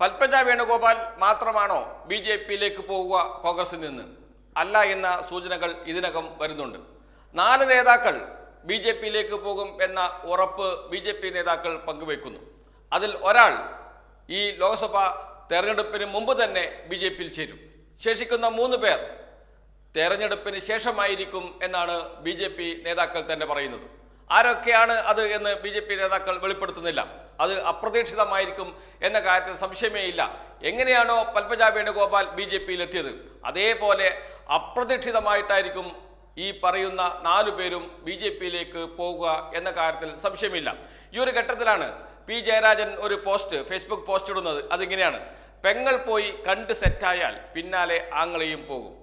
പൽപ്പജ വേണുഗോപാൽ മാത്രമാണോ B J പിയിലേക്ക് പോവുക കോൺഗ്രസിൽ നിന്ന്? അല്ല എന്ന സൂചനകൾ ഇതിനകം വരുന്നുണ്ട്. നാല് നേതാക്കൾ ബി ജെ പിയിലേക്ക് പോകും എന്ന ഉറപ്പ് ബി ജെ പി നേതാക്കൾ പങ്കുവെക്കുന്നു അതിൽ ഒരാൾ ഈ ലോക്സഭ തെരഞ്ഞെടുപ്പിന് മുമ്പ് തന്നെ ബി ജെ പിയിൽ ചേരും. ശേഷിക്കുന്ന മൂന്ന് പേർ തെരഞ്ഞെടുപ്പിന് ശേഷമായിരിക്കും എന്നാണ് ബി ജെ പി നേതാക്കൾ തന്നെ പറയുന്നത്. ആരൊക്കെയാണ് അത് എന്ന് ബി ജെ പി നേതാക്കൾ വെളിപ്പെടുത്തുന്നില്ല. അത് അപ്രതീക്ഷിതമായിരിക്കും എന്ന കാര്യത്തിൽ സംശയമേ ഇല്ല എങ്ങനെയാണോ പത്മജ വേണുഗോപാൽ ബി ജെ പിയിൽ എത്തിയത് അതേപോലെ അപ്രതീക്ഷിതമായിട്ടായിരിക്കും ഈ പറയുന്ന നാലു പേരും ബി ജെ പിയിലേക്ക് പോകുക എന്ന കാര്യത്തിൽ സംശയമില്ല. ഈ ഒരു ഘട്ടത്തിലാണ് പി ജയരാജൻ ഒരു പോസ്റ്റ് ഫേസ്ബുക്ക് പോസ്റ്റ് ഇടുന്നത്. അതിങ്ങനെയാണ്. പെങ്ങൾ പോയി കണ്ട് സെറ്റായാൽ പിന്നാലെ ആങ്ങളെയും പോകും.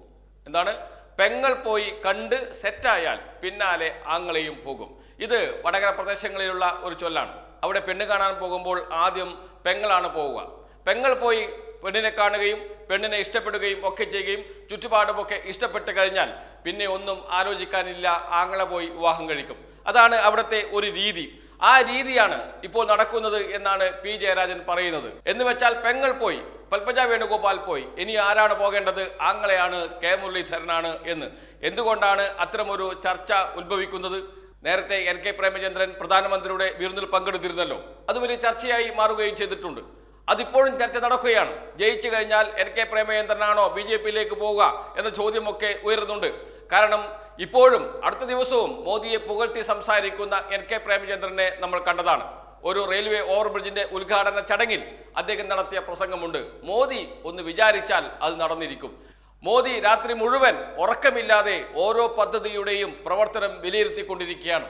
എന്താണ്? പെങ്ങൾ പോയി കണ്ട് സെറ്റായാൽ പിന്നാലെ ആങ്ങളെയും പോകും. ഇത് വടകര പ്രദേശങ്ങളിലുള്ള ഒരു ചൊല്ലാണ്. അവിടെ പെണ്ണ് കാണാൻ പോകുമ്പോൾ ആദ്യം പെങ്ങളാണ് പോവുക. പെങ്ങൾ പോയി പെണ്ണിനെ കാണുകയും പെണ്ണിനെ ഇഷ്ടപ്പെടുകയും ഒക്കെ ചെയ്യുകയും ചുറ്റുപാടുമൊക്കെ ഇഷ്ടപ്പെട്ട് കഴിഞ്ഞാൽ പിന്നെ ഒന്നും ആലോചിക്കാനില്ല ആങ്ങളെ പോയി വിവാഹം കഴിക്കും. അതാണ് അവിടുത്തെ ഒരു രീതി. ആ രീതിയാണ് ഇപ്പോൾ നടക്കുന്നത് എന്നാണ് പി ജയരാജൻ പറയുന്നത്. എന്ന് വെച്ചാൽ പെങ്ങൾ പോയി പൽപ്പജ വേണുഗോപാൽ പോയി. ഇനി ആരാണ് പോകേണ്ടത്? ആങ്ങളെയാണ് കെ മുരളീധരനാണ് എന്ന്. എന്തുകൊണ്ടാണ് അത്തരമൊരു ചർച്ച ഉത്ഭവിക്കുന്നത്? നേരത്തെ എൻ കെ പ്രേമചന്ദ്രൻ പ്രധാനമന്ത്രിയുടെ വിരുന്നിൽ പങ്കെടുത്തിരുന്നല്ലോ. അത് വലിയ ചർച്ചയായി മാറുകയും ചെയ്തിട്ടുണ്ട്. അതിപ്പോഴും ചർച്ച നടക്കുകയാണ്. ജയിച്ചു കഴിഞ്ഞാൽ എൻ കെ പ്രേമചന്ദ്രനാണോ ബി ജെ പിയിലേക്ക് പോവുക എന്ന ചോദ്യമൊക്കെ ഉയരുന്നുണ്ട്. കാരണം ഇപ്പോഴും അടുത്ത ദിവസവും മോദിയെ പുകഴ്ത്തി സംസാരിക്കുന്ന എൻ കെ പ്രേമചന്ദ്രനെ നമ്മൾ കണ്ടതാണ്. ഒരു റെയിൽവേ ഓവർബ്രിഡ്ജിന്റെ ഉദ്ഘാടന ചടങ്ങിൽ അദ്ദേഹം നടത്തിയ പ്രസംഗമുണ്ട്. മോദി ഒന്ന് വിചാരിച്ചാൽ അത് നടന്നിരിക്കും. മോദി രാത്രി മുഴുവൻ ഉറക്കമില്ലാതെ ഓരോ പദ്ധതിയുടെയും പ്രവർത്തനം വിലയിരുത്തിക്കൊണ്ടിരിക്കുകയാണ്.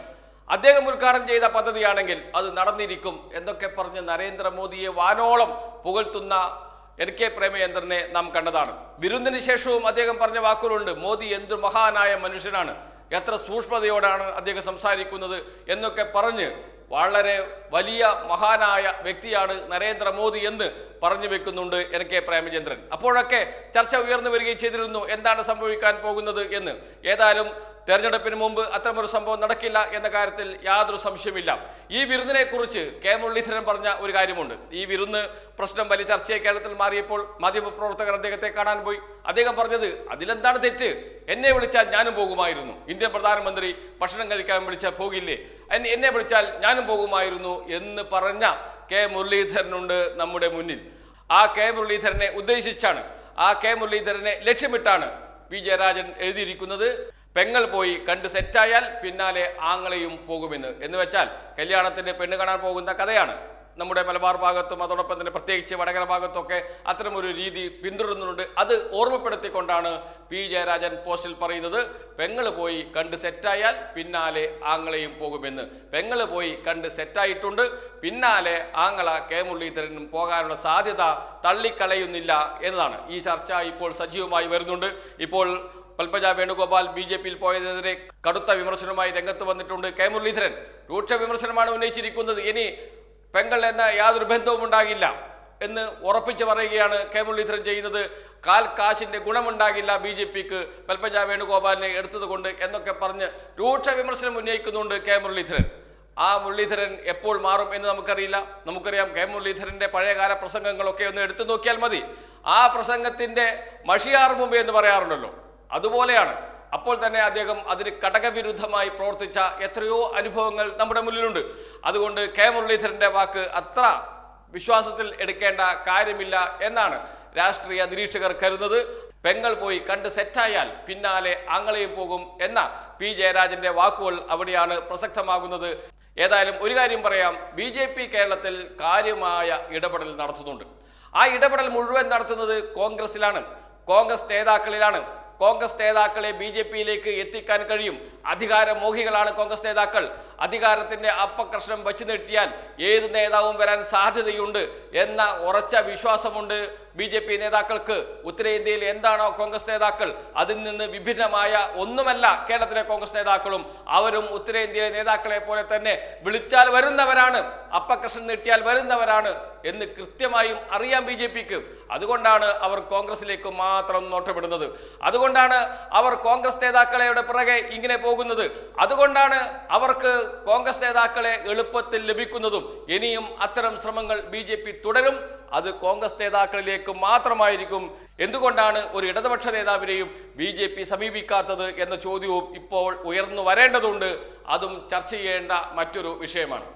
അദ്ദേഹം ഉദ്ഘാടനം ചെയ്ത പദ്ധതിയാണെങ്കിൽ അത് നടന്നിരിക്കും എന്നൊക്കെ പറഞ്ഞ് നരേന്ദ്രമോദിയെ വാനോളം പുകഴ്ത്തുന്ന എൻ കെ പ്രേമചന്ദ്രനെ നാം കണ്ടതാണ്. വിരുന്നിന് ശേഷവും അദ്ദേഹം പറഞ്ഞ വാക്കുകളുണ്ട് മോദി എന്തു മഹാനായ മനുഷ്യനാണ് എത്ര സൂക്ഷ്മതയോടാണ് അദ്ദേഹം സംസാരിക്കുന്നത് എന്നൊക്കെ പറഞ്ഞ് വളരെ വലിയ മഹാനായ വ്യക്തിയാണ് നരേന്ദ്രമോദി എന്ന് പറഞ്ഞു വെക്കുന്നുണ്ട് എൻ കെ പ്രേമചന്ദ്രൻ. അപ്പോഴൊക്കെ ചർച്ച ഉയർന്നു വരികയും ചെയ്തിരുന്നു. എന്താണ് സംഭവിക്കാൻ പോകുന്നത് എന്ന്. ഏതായാലും തെരഞ്ഞെടുപ്പിന് മുമ്പ് അത്തരമൊരു സംഭവം നടക്കില്ല എന്ന കാര്യത്തിൽ യാതൊരു സംശയമില്ല ഈ വിരുന്നിനെ കുറിച്ച് കെ മുരളീധരൻ പറഞ്ഞ ഒരു കാര്യമുണ്ട്. ഈ വിരുന്ന് പ്രശ്നം വലിയ ചർച്ചയെ കേരളത്തിൽ മാറിയപ്പോൾ മാധ്യമപ്രവർത്തകർ അദ്ദേഹത്തെ കാണാൻ പോയി. അദ്ദേഹം പറഞ്ഞത് അതിലെന്താണ് തെറ്റ്? എന്നെ വിളിച്ചാൽ ഞാനും പോകുമായിരുന്നു. ഇന്ത്യൻ പ്രധാനമന്ത്രി ഭക്ഷണം കഴിക്കാൻ വിളിച്ചാൽ പോകില്ലേ? എന്നെ വിളിച്ചാൽ ഞാനും പോകുമായിരുന്നു എന്ന് പറഞ്ഞ കെ മുരളീധരനുണ്ട് നമ്മുടെ മുന്നിൽ. ആ കെ മുരളീധരനെ ഉദ്ദേശിച്ചാണ് ആ കെ മുരളീധരനെ ലക്ഷ്യമിട്ടാണ് പി ജയരാജൻ എഴുതിയിരിക്കുന്നത്. പെങ്ങൾ പോയി കണ്ട് സെറ്റായാൽ പിന്നാലെ ആങ്ങളെയും പോകുമെന്ന്. എന്ന് വെച്ചാൽ കല്യാണത്തിന്റെ പെണ്ണ് കാണാൻ പോകുന്ന കഥയാണ്. നമ്മുടെ മലബാർ ഭാഗത്തും അതോടൊപ്പം തന്നെ പ്രത്യേകിച്ച് വടകര ഭാഗത്തൊക്കെ അത്തരമൊരു രീതി പിന്തുടരുന്നുണ്ട്. അത് ഓർമ്മപ്പെടുത്തിക്കൊണ്ടാണ് പി ജയരാജൻ പോസ്റ്റിൽ പറയുന്നത് പെങ്ങൾ പോയി കണ്ട് സെറ്റായാൽ പിന്നാലെ ആങ്ങളെയും പോകുമെന്ന്. പെങ്ങൾ പോയി കണ്ട് സെറ്റായിട്ടുണ്ട് പിന്നാലെ ആങ്ങള കെ മുരളീധരനും പോകാനുള്ള സാധ്യത തള്ളിക്കളയുന്നില്ല എന്നതാണ്. ഈ ചർച്ച ഇപ്പോൾ സജീവമായി വരുന്നുണ്ട്. ഇപ്പോൾ പൽപജ വേണുഗോപാൽ ബി ജെ പിയിൽ പോയതിനെതിരെ കടുത്ത വിമർശനവുമായി രംഗത്ത് വന്നിട്ടുണ്ട് കെ മുരളീധരൻ. രൂക്ഷ വിമർശനമാണ് ഉന്നയിച്ചിരിക്കുന്നത്. ഇനി പെങ്ങൾ എന്ന യാതൊരു ബന്ധവും ഉണ്ടാകില്ല എന്ന് ഉറപ്പിച്ചു പറയുകയാണ് കെ മുരളീധരൻ ചെയ്യുന്നത്. കാൽ കാശിന്റെ ഗുണമുണ്ടാകില്ല ബി ജെ പിക്ക്. പൽപ്പജ വേണുഗോപാലിനെ എടുത്തത് കൊണ്ട് എന്നൊക്കെ പറഞ്ഞ് രൂക്ഷ വിമർശനം ഉന്നയിക്കുന്നുണ്ട് കെ മുരളീധരൻ. ആ മുരളീധരൻ എപ്പോൾ മാറും എന്ന് നമുക്കറിയില്ല. നമുക്കറിയാം കെ മുരളീധരന്റെ പഴയകാല പ്രസംഗങ്ങളൊക്കെ ഒന്ന് എടുത്തു നോക്കിയാൽ മതി. ആ പ്രസംഗത്തിന്റെ മഷിയാർ മുമ്പ് എന്ന് പറയാറുണ്ടല്ലോ. അതുപോലെയാണ്. അപ്പോൾ തന്നെ അദ്ദേഹം അതിന് ഘടകവിരുദ്ധമായി പ്രവർത്തിച്ച എത്രയോ അനുഭവങ്ങൾ നമ്മുടെ മുന്നിലുണ്ട്. അതുകൊണ്ട് കെ മുരളീധരന്റെ വാക്ക് അത്ര വിശ്വാസത്തിൽ എടുക്കേണ്ട കാര്യമില്ല എന്നാണ് രാഷ്ട്രീയ നിരീക്ഷകർ കരുതുന്നത്. പെങ്ങൾ പോയി കണ്ട് സെറ്റായാൽ പിന്നാലെ ആങ്ങളെയും പോകും എന്ന പി ജയരാജന്റെ വാക്കുകൾ അവിടെയാണ് പ്രസക്തമാകുന്നത്. ഏതായാലും ഒരു കാര്യം പറയാം. ബി ജെ പി കേരളത്തിൽ കാര്യമായ ഇടപെടൽ നടത്തുന്നുണ്ട്. ആ ഇടപെടൽ മുഴുവൻ നടത്തുന്നത് കോൺഗ്രസിലാണ് കോൺഗ്രസ് നേതാക്കളിലാണ്. കോൺഗ്രസ് നേതാക്കളെ ബി ജെ പിയിലേക്ക് എത്തിക്കാൻ കഴിയും. അധികാരമോഹികളാണ് കോൺഗ്രസ് നേതാക്കൾ. അധികാരത്തിന്റെ അപ്പകർഷണം വച്ചു നീട്ടിയാൽ ഏത് നേതാവും വരാൻ സാധ്യതയുണ്ട് എന്ന ഉറച്ച വിശ്വാസമുണ്ട് ബി ജെ പി നേതാക്കൾക്ക്. ഉത്തരേന്ത്യയിൽ എന്താണോ കോൺഗ്രസ് നേതാക്കൾ അതിൽ നിന്ന് വിഭിന്നമായ ഒന്നുമല്ല കേരളത്തിലെ കോൺഗ്രസ് നേതാക്കളും. അവരും ഉത്തരേന്ത്യയിലെ നേതാക്കളെ പോലെ തന്നെ വിളിച്ചാൽ വരുന്നവരാണ് അപ്പകർഷണം നീട്ടിയാൽ വരുന്നവരാണ് എന്ന് കൃത്യമായും അറിയാം ബി ജെ പിക്ക്. അതുകൊണ്ടാണ് അവർ കോൺഗ്രസിലേക്ക് മാത്രം നോട്ടപ്പെടുന്നത് അതുകൊണ്ടാണ് അവർ കോൺഗ്രസ് നേതാക്കളെയുടെ പിറകെ ഇങ്ങനെ പോകുന്നത്. അതുകൊണ്ടാണ് അവർക്ക് കോൺഗ്രസ് നേതാക്കളെ എളുപ്പത്തിൽ ലഭിക്കുന്നതും ഇനിയും അത്തരം ശ്രമങ്ങൾ ബി തുടരും അത് കോൺഗ്രസ് നേതാക്കളിലേക്ക് മാത്രമായിരിക്കും. എന്തുകൊണ്ടാണ് ഒരു ഇടതുപക്ഷ നേതാവിനെയും ബി ജെ പി സമീപിക്കാത്തത് എന്ന ചോദ്യവും ഇപ്പോൾ ഉയർന്നു വരേണ്ടതുണ്ട്. അതും ചർച്ച ചെയ്യേണ്ട മറ്റൊരു വിഷയമാണ്.